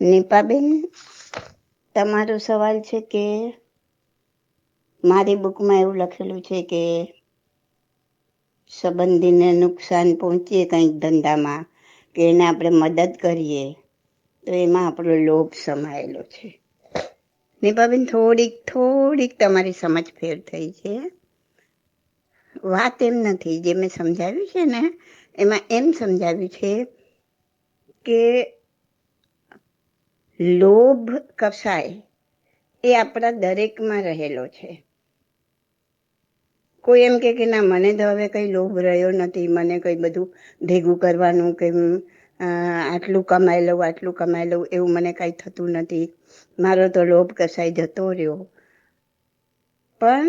નીપાબેન, તમારો સવાલ છે કે મારી બુકમાં એવું લખેલું છે કે સંબંધીને નુકસાન પહોંચીએ કંઈક ધંધામાં, કે એને આપણે મદદ કરીએ, તો એમાં આપણો લોભ સમાયેલો છે. નીપાબેન, થોડીક થોડીક તમારી સમજ ફેર થઈ છે. વાત એમ નથી, જે મેં સમજાવ્યું છે ને, એમાં એમ સમજાવ્યું છે કે લોભ કસાય એ આપણા દરેકમાં રહેલો છે. કોઈ એમ કે ના, મને તો હવે કંઈ લોભ રહ્યો નથી, મને કંઈ બધું ભેગું કરવાનું કે આટલું કમાઈ લઉં, આટલું કમાઈ લઉં એવું મને કાંઈ થતું નથી. મારો તો લોભ કસાઈ જતો રહ્યો. પણ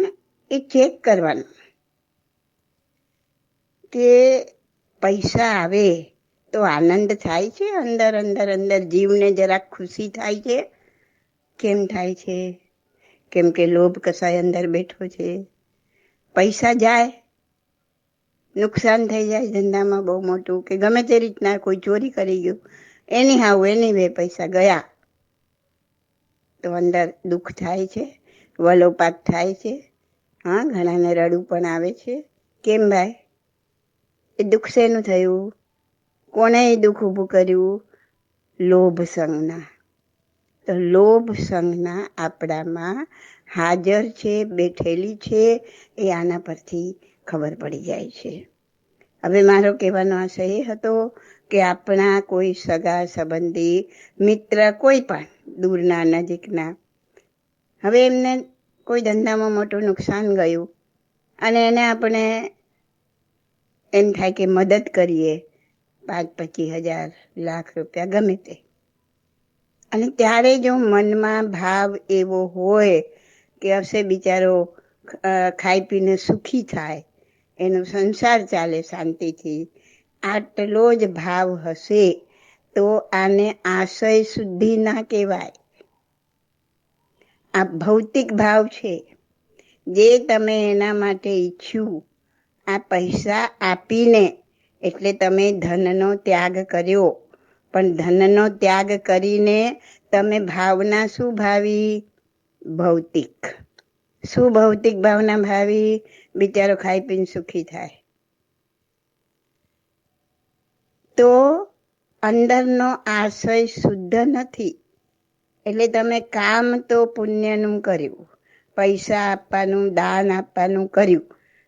એ ચેક કરવાનું કે પૈસા આવે તો આનંદ થાય છે અંદર અંદર અંદર. જીવને જરાક ખુશી થાય છે. કેમ થાય છે? કેમ કે લોભ કસાય અંદર બેઠો છે? પૈસા જાય, નુકસાન થઈ જાય ધંધામાં બહુ મોટું. કે ગમે તે રીતના કોઈ ચોરી કરી ગયું. એની હાવ એની બે પૈસા ગયા. તો અંદર દુઃખ થાય છે વલોપાત થાય છે. હા, ઘણાને રડવું પણ આવે છે. કેમ ભાઈ? એ દુઃખ શેનું થયું? કોણે દુઃખ ઊભું કર્યું? લોભ સંજ્ઞા તો લોભ સંજ્ઞા આપણામાં હાજર છે, બેઠેલી છે, એ આના પરથી ખબર પડી જાય છે. હવે મારો કહેવાનો આશય એ હતો કે આપણા કોઈ સગા સંબંધી, મિત્ર કોઈ પણ દૂરના નજીકના. હવે એમને કોઈ ધંધામાં મોટું નુકસાન ગયું અને એને આપણે એમ થાય કે મદદ કરીએ. પાંચ પચીસ હજાર લાખ રૂપિયા ગમે તે. અને ત્યારે જો મનમાં ભાવ એવો હોય કે હશે બિચારો ખાઈ પીને સુખી થાય, એનો સંસાર ચાલે શાંતિથી, આટલો જ ભાવ હશે, તો આને આશય શુદ્ધિ ના કહેવાય. આ ભૌતિક ભાવ છે. જે તમે એના માટે ઈચ્છ્યું, આ પૈસા આપીને એટલે તમે ધનનો ત્યાગ કર્યો. પણ ધનનો ત્યાગ કરીને તમે ભાવના શું ભાવી? ભૌતિક. શું ભૌતિક ભાવના ભાવી? બિચારો ખાઈ પીને સુખી થાય. તો અંદરનો આશય શુદ્ધ નથી. એટલે તમે કામ તો પુણ્યનું કર્યું. પૈસા આપવાનું, દાન આપવાનું કર્યું.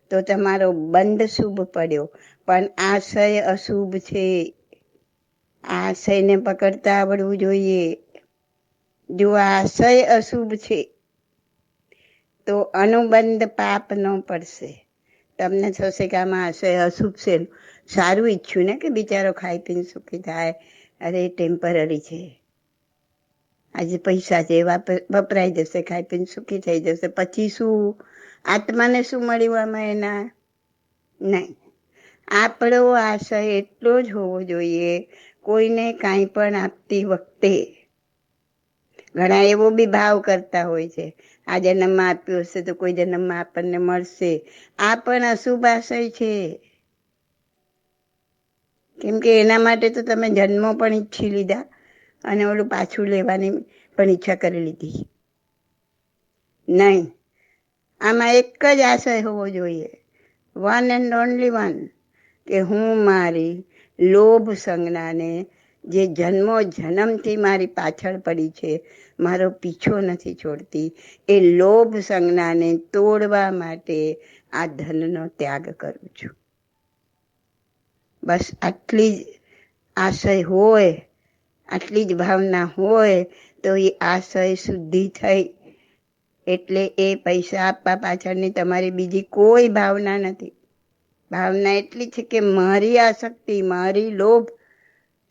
તો તમારો બંધ શુભ પડ્યો. પણ આશય અશુભ છે. આશયને પકડતા આવડવું જોઈએ. જો આશય અશુભ છે, તો અનુબંધ પાપ ન પડશે. તમને થશે કે આમાં આશય અશુભ છે? સારું ઈચ્છું ને કે બિચારો ખાઈ પીને સુખી થાય. અરે ટેમ્પરરી છે. આજે પૈસા છે વપરાઈ જશે, ખાઈ પીને સુખી થઈ જશે. પછી શું? આત્માને શું મળ્યું આમાં એના? નહીં. આપણો આશય એટલો જ હોવો જોઈએ, કોઈને કાંઈ પણ આપતી વખતે. ઘણા એવો બી ભાવ કરતા હોય છે, આ જન્મમાં આપ્યો હશે તો કોઈ જન્મમાં આપણને મળશે. આ પણ અશુભ આશય છે. કેમ કે એના માટે તો તમે જન્મો પણ ઈચ્છી લીધા અને ઓલું પાછું લેવાની પણ ઈચ્છા કરી લીધી. નહીં, આમાં એક જ આશય હોવો જોઈએ. વન એન્ડ ઓનલી વન કે હું મારી લોભ સંજ્ઞાને જે જન્મો જન્મથી મારી પાછળ પડી છે, મારો પીછો નથી છોડતી, એ લોભ સંજ્ઞાને તોડવા માટે આ ધનનો ત્યાગ કરું છું. બસ આટલી જ આશય હોય, આટલી જ ભાવના હોય, તો એ આશય શુદ્ધિ થઈ, એટલે એ પૈસા આપવા પાછળની તમારી બીજી કોઈ ભાવના નથી. ભાવના એટલી છે કે મારી આસક્તિ મારી લોભ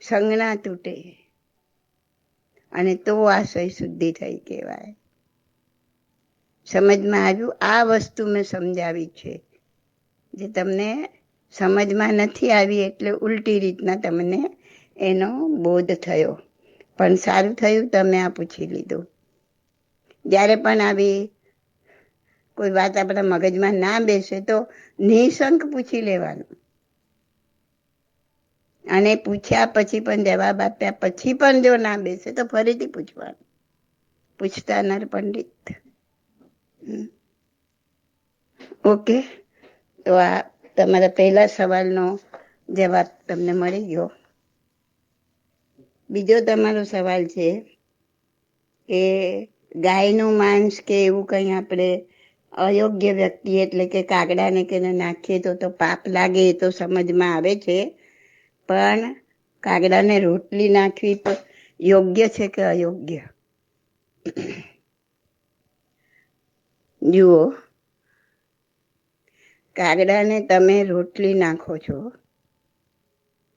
સંજ્ઞા તૂટે. અને તો આશય શુદ્ધિ થઈ કહેવાય. સમજમાં આવ્યું? આ વસ્તુ મેં સમજાવી છે. જે તમને સમજમાં નથી આવી એટલે ઉલટી રીતના તમને એનો બોધ થયો. પણ સારું થયું તમે આ પૂછી લીધું. જ્યારે પણ આવી કોઈ વાત આપણા મગજમાં ના બેસે તો નિશંક પૂછી લેવાનું. અને પૂછ્યા પછી પણ જવાબ આપ્યા પછી પણ જો ના બેસે તો ફરીથી પૂછવાનું. પૂછતા નર પંડિત ઓકે. તો આ તમારા પહેલા સવાલનો જવાબ તમને મળી ગયો. બીજો તમારો સવાલ છે કે ગાયનું માંસ કે એવું કંઈ આપણે અયોગ્ય વ્યક્તિ એટલે કે કાગડાને કે નાખીએ તો તો પાપ લાગે એ તો સમજમાં આવે છે. પણ કાગડાને રોટલી નાખવી તો યોગ્ય છે કે અયોગ્ય? જુઓ, કાગડાને તમે રોટલી નાખો છો,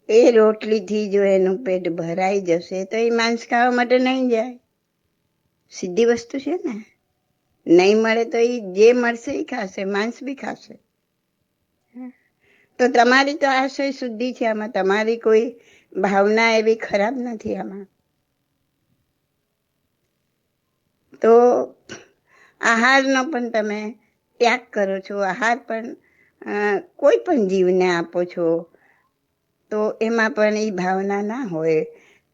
એ રોટલીથી જો એનું પેટ ભરાઈ જશે તો એ માંસ ખાવા માટે નહીં જાય. સીધી વસ્તુ છે ને? નહીં મળે તો એ જે મળશે એ ખાશે, માંસ બી ખાશે. તો તમારી તો આશય શુદ્ધિ છે આમાં, તમારી કોઈ ભાવના એવી ખરાબ નથી આમાં. તો આહારનો પણ તમે ત્યાગ કરો છો, આહાર પણ કોઈ પણ જીવને આપો છો, તો એમાં પણ એ ભાવના ના હોય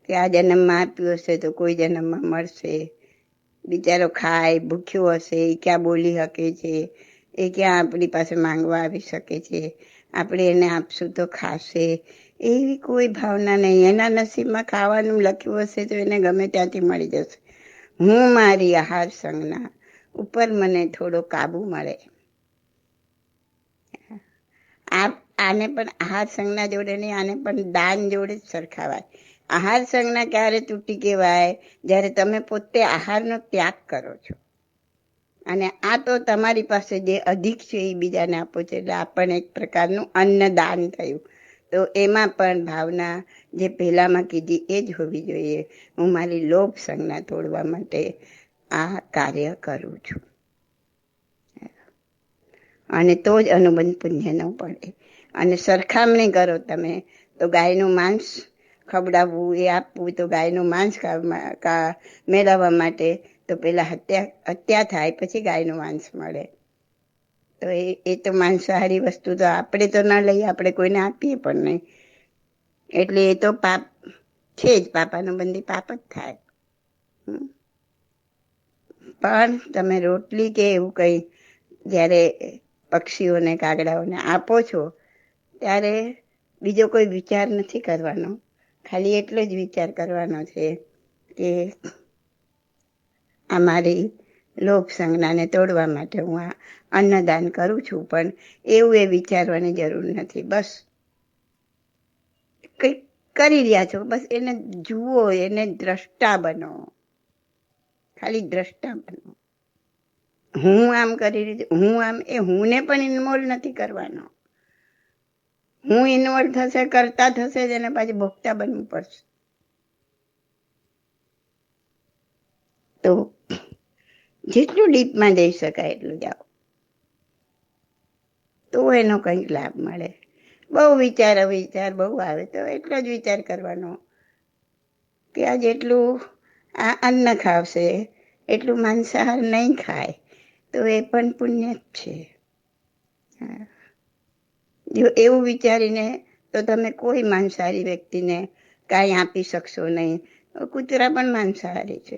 કે આ જન્મમાં આપ્યું હશે તો કોઈ જન્મમાં મળશે. બિચારો ખાય, ભૂખ્યો હશે એ ક્યાં બોલી શકે છે? એ ક્યાં આપણી પાસે માંગવા આવી શકે છે? આપણે એને આપશું તો ખાશે. એવી કોઈ ભાવના નહીં. એના નસીબમાં ખાવાનું લખ્યું હશે તો એને ગમે ત્યાંથી મળી જશે. હું મારી આહાર સંજ્ઞા ઉપર મને થોડો કાબુ મળે. આ, આને પણ આહાર સંજ્ઞા જોડે નહીં, આને પણ દાન જોડે જ સરખાવાય. આહાર સંજ્ઞા ક્યારે તૂટી કહેવાય? જ્યારે તમે પોતે આહારનો ત્યાગ કરો છો. અને આ તો તમારી પાસે જે અધિક છે એ બીજાને આપો છો. એટલે આ પણ એક પ્રકારનું અન્નદાન થયું. તો એમાં પણ ભાવના જે પહેલાંમાં કીધી એ જ હોવી જોઈએ. હું મારી લોભ સંજ્ઞા તોડવા માટે આ કાર્ય કરું છું. અને તો જ અનુબંધ પુણ્ય ન પડે અને સરખામણી કરો તમે તો ગાયનું માંસ ખવડાવવું એ આપવું તો ગાયનું માંસ મેળવવા માટે તો પેલા હત્યા હત્યા થાય પછી ગાયનું માંસ મળે. તો એ એ તો માંસાહારી વસ્તુ તો આપણે તો ન લઈએ, આપણે કોઈને આપીએ પણ નહીં. એટલે એ તો પાપ, છે જ, પાપાનું બંદી પાપ જ થાય. પણ તમે રોટલી કે એવું કંઈ જ્યારે પક્ષીઓને, કાગડાઓને આપો છો, ત્યારે બીજો કોઈ વિચાર નથી કરવાનો. ખાલી એટલો જ વિચાર કરવાનો છે કે આ મારી લોભ સંજ્ઞાને તોડવા માટે હું આ અન્નદાન કરું છું, પણ એવું એ વિચારવાની જરૂર નથી. બસ કંઈક કરી રહ્યા છો? બસ એને જુઓ, એને દ્રષ્ટા બનો. ખાલી દ્રષ્ટા બનો. હું આમ કરી રહી હું આમ એ હુંને પણ ઇન્વોલ્વ નથી કરવાનો. હું ઇન્વોલ્વ થશે, કરતા થશે જ એને પાછી ભોગતા બનવું પડશે. તો જેટલું ડીપમાં જઈ શકાય એટલું જાઓ. તો એનો કંઈક લાભ મળે. બહુ વિચાર વિચાર બહુ આવે તો એટલો જ વિચાર કરવાનો કે આ જેટલું આ અન્ન ખાવશે, એટલું માંસાહાર નહીં ખાય, તો એ પણ પુણ્ય જ છે. જો એવું વિચારીને તો તમે કોઈ માંસાહારી વ્યક્તિને કાંઈ આપી શકશો નહીં. કૂતરા પણ માંસાહારી છે.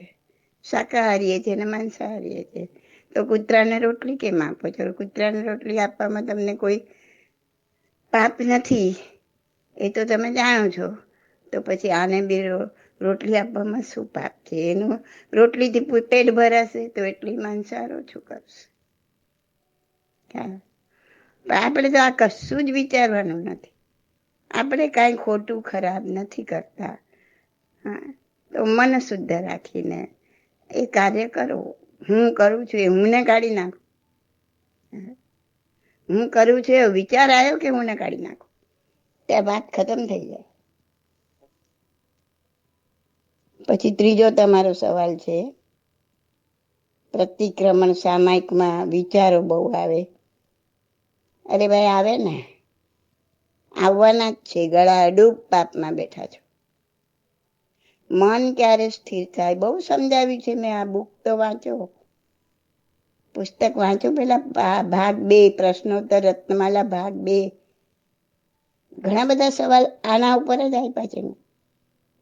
શાકાહારી છે ને માંસાહારી છે. તો કૂતરાને રોટલી કેમ આપો છો? કૂતરાને રોટલી આપવામાં તમને કોઈ પાપ નથી. એ તો તમે જાણો છો. તો પછી આને બી રોટલી આપવામાં શું પાપ છે? એનું રોટલીથી પેટ ભરાશે તો એટલી માંસાહાર ઓછું કરશે. આપણે તો આ કશું જ વિચારવાનું નથી. આપણે કાંઈ ખોટું ખરાબ નથી કરતા. હા, તો મન શુદ્ધ રાખીને એ કાર્ય કરો. હું કરું છું એ હુંને કાઢી નાખું. હું કરું છું એ વિચાર આવ્યો કે હુંને કાઢી નાખું? ત્યાં વાત ખતમ થઈ જાય. પછી ત્રીજો તમારો સવાલ છે. પ્રતિક્રમણ સામાયિકમાં વિચારો બહુ આવે. અરે ભાઈ, આવે ને. આવવાના જ છે, ગળા અડૂબ પાપમાં બેઠા છો. મન ક્યારે સ્થિર થાય? બહુ સમજાવ્યું છે મેં આ બુક તો વાંચો. પુસ્તક વાંચો પેલા ભાગ બે, પ્રશ્નોત્તર, રત્નમાલા ભાગ બે. ઘણા બધા સવાલ આના ઉપર જ આપ્યા છે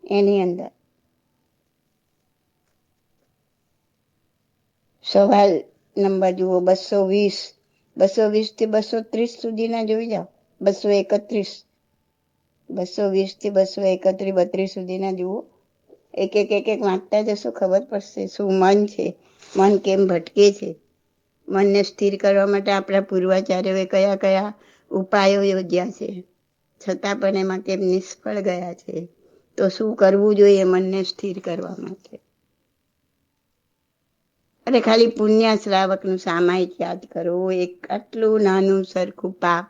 એની અંદર. સવાલ નંબર જુઓ બસો વીસ. બસો વીસથી બસો ત્રીસ સુધીના જોઈ જાઓ. બસો એકત્રીસ. બસો વીસથી બસો એકત્રીસ, બત્રીસ સુધીના જુઓ. એક એક એક એક વાંચતા જશો, ખબર પડશે શું મન છે. મન કેમ ભટકે છે? મનને સ્થિર કરવા માટે આપણા પૂર્વાચાર્યોએ કયા કયા ઉપાયો યોજ્યા છે? છતાં પણ એમાં કેમ નિષ્ફળ ગયા છે? તો શું કરવું જોઈએ મનને સ્થિર કરવા માટે? અરે ખાલી પુણ્ય શ્રાવકનું સામાયિક યાદ કરો. એક આટલું નાનું સરખું પાપ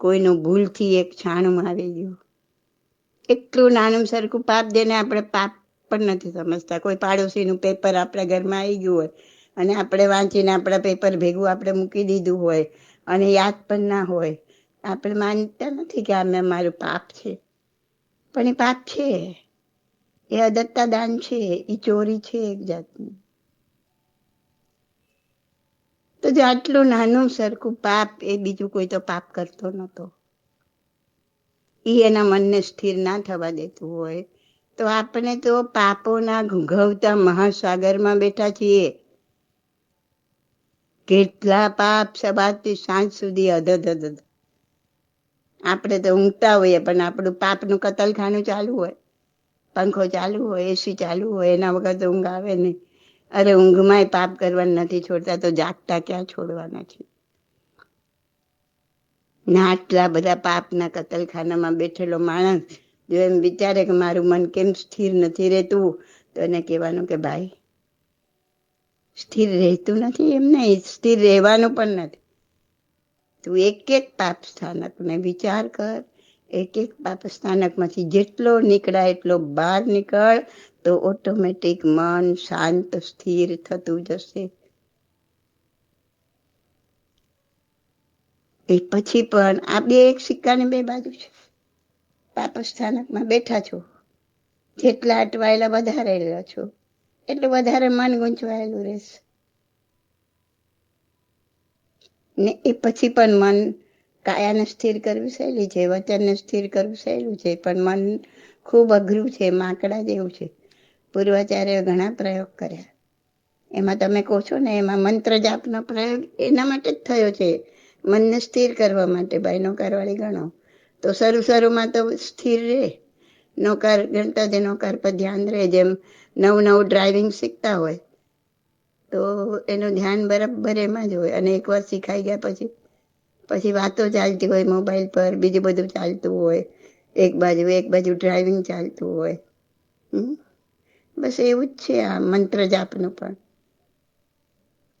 કોઈનું ભૂલથી એક છાણું આવી ગયું. એટલું નાનું સરખું પાપ જેને આપણે પાપ પણ નથી સમજતા. કોઈ પાડોશીનું પેપર આપણા ઘરમાં આવી ગયું હોય અને આપણે વાંચીને આપણા પેપર ભેગું આપણે મૂકી દીધું હોય અને યાદ પણ ના હોય, આપણે માનતા નથી કે આ મેં મારું પાપ છે. પણ એ પાપ છે. એ અદત્તા દાન છે, એ ચોરી છે એક જાતની. તો જે આટલું નાનું સરખું પાપ, એ બીજું કોઈ તો પાપ કરતો નતો એ એના મનને સ્થિર ના થવા દેતું હોય. તો આપણે તો પાપોના ઘૂંઘવતા મહાસાગરમાં બેઠા છીએ. કેટલા પાપ સવારથી સાંજ સુધી અધધ અધધ આપણે તો ઊંઘતા હોઈએ, પણ આપણું પાપનું કતલખાનું ચાલુ હોય. પંખો ચાલુ હોય એસી ચાલુ હોય, એના વગર તો ઊંઘ આવે નહીં. અરે ઊંઘમાંય પાપ કરવાનું નથી છોડતા, તો જાગતા ક્યાં છોડવાના છે? ના આટલા બધા પાપના કતલખાનામાં બેઠેલો માણસ, જો એમ વિચારે કે મારું મન કેમ સ્થિર નથી રહેતું, તો એને કહેવાનું કે, ભાઈ, સ્થિર રહેતું નથી એમ નહીં સ્થિર રહેવાનું પણ નથી. તું એક એક પાપ સ્થાનકને વિચાર કર એક એક પાપ સ્થાનકમાંથી જેટલો નીકળાય, એટલો બહાર નીકળ, તો ઓટોમેટિક મન શાંત, સ્થિર થતું જશે. એ પછી પણ આ બે એક સિક્કાની બે બાજુ છે. પાપ સ્થાનકમાં બેઠા છો. જેટલા અટવાયેલા વધારે છો, એટલું વધારે મન ગૂંચવાયેલું રહેશે. ને એ પછી પણ મન કાયાને સ્થિર કરવી સહેલી છે વચનને સ્થિર કરવું સહેલું છે, પણ મન ખૂબ અઘરું છે, માકડા જેવું છે. પૂર્વાચાર્ય ઘણા પ્રયોગ કર્યા. એમાં તમે કહો છો ને, એમાં મંત્ર જાપનો પ્રયોગ એના માટે જ થયો છે. મનને સ્થિર કરવા માટે, ભાઈ નોકારવાળી ગણો. તો શરૂ શરૂમાં તો સ્થિર રહે. નોકર ગણતા તે નોકર પર ધ્યાન રહે, જેમ નવું નવું ડ્રાઇવિંગ શીખતા હોય. તો એનું ધ્યાન બરાબર એમાં જ હોય. અને એકવાર શીખાઈ ગયા પછી પછી વાતો ચાલતી હોય, મોબાઈલ પર, બીજું બધું ચાલતું હોય, એક બાજુ એક બાજુ ડ્રાઇવિંગ ચાલતું હોય. બસ એવું જ છે આ મંત્ર જાપનું પણ.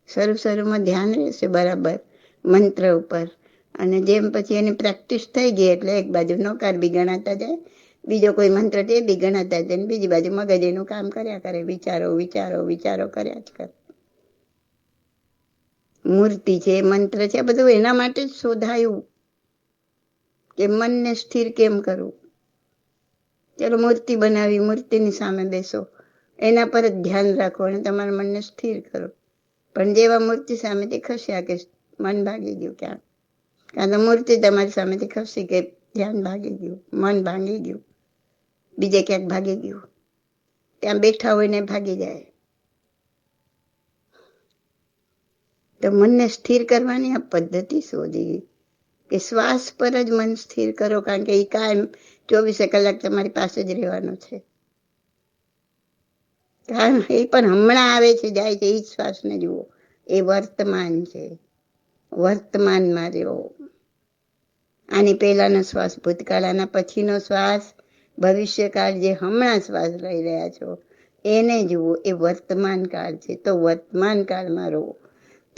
શરૂ શરૂમાં ધ્યાન રહેશે બરાબર, મંત્ર ઉપર. અને જેમ પછી એની પ્રેક્ટિસ થઈ ગઈ એટલે એક બાજુ નોકાર બી ગણાતા જાય, બીજો કોઈ મંત્ર તે બી ગણાતા જાય બીજી બાજુ મગજ એનું કામ કર્યા કરે, વિચારો વિચારો વિચારો કર્યા જ કરે. મૂર્તિ છે મંત્ર છે બધું એના માટે જ શોધાયું. કે મનને સ્થિર કેમ કરવું? ચલો મૂર્તિ બનાવી, મૂર્તિની સામે બેસો. એના પર જ ધ્યાન રાખો અને તમારા મનને સ્થિર કરો. પણ જેવા મૂર્તિ સામેથી ખસ્યા કે મન ભાગી ગયું ક્યાં કાં તો મૂર્તિ તમારી સામેથી ખસી કે ધ્યાન ભાગી ગયું? મન ભાંગી ગયું. બીજે ક્યાંક ભાગી ગયું. ત્યાં બેઠા હોય ને ભાગી જાય. તો મનને સ્થિર કરવાની આ પદ્ધતિ શોધી. કે શ્વાસ પર જ મન સ્થિર કરો, કારણ કે એ કાયમ ચોવીસે કલાક તમારી પાસે જ રહેવાનો છે. કારણ એ પણ હમણાં આવે છે, જાય છે એ જ શ્વાસને જુઓ. એ વર્તમાન છે. વર્તમાનમાં રહેવો આની પહેલાંનો શ્વાસ ભૂતકાળ આના પછીનો શ્વાસ, ભવિષ્યકાળ જે હમણાં શ્વાસ લઈ રહ્યા છો, એને જુઓ. એ વર્તમાન કાળ છે. તો વર્તમાન કાળમાં રહો.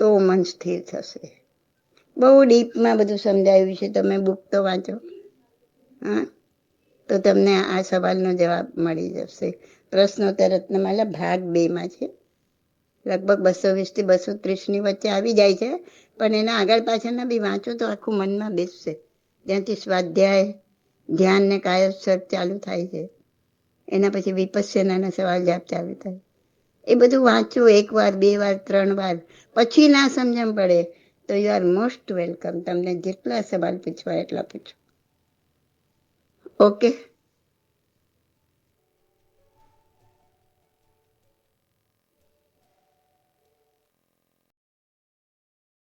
તો મન સ્થિર થશે. બહુ ડીપમાં બધું સમજાયું છે, તમે બુક તો વાંચો. હા? તો તમને આ સવાલનો જવાબ મળી જશે. પ્રશ્નોત્તર રત્નમાલા ભાગ બેમાં છે. લગભગ બસો વીસથી બસો ત્રીસની વચ્ચે આવી જાય છે, પણ એના આગળ પાછળના બી વાંચો તો આખું મનમાં બેસશે. ત્યાંથી સ્વાધ્યાય, ધ્યાન ને કાયસર ચાલુ થાય છે. એના પછી વિપસ્યનાના સવાલ જવાબ ચાલુ થાય. એ બધું વાંચો એક વાર, બે વાર, ત્રણ વાર. પછી ના સમજણ પડે. તો તો યુ આર મોસ્ટ વેલકમ તમને જેટલા સવાલ પૂછવા એટલા પૂછો. ઓકે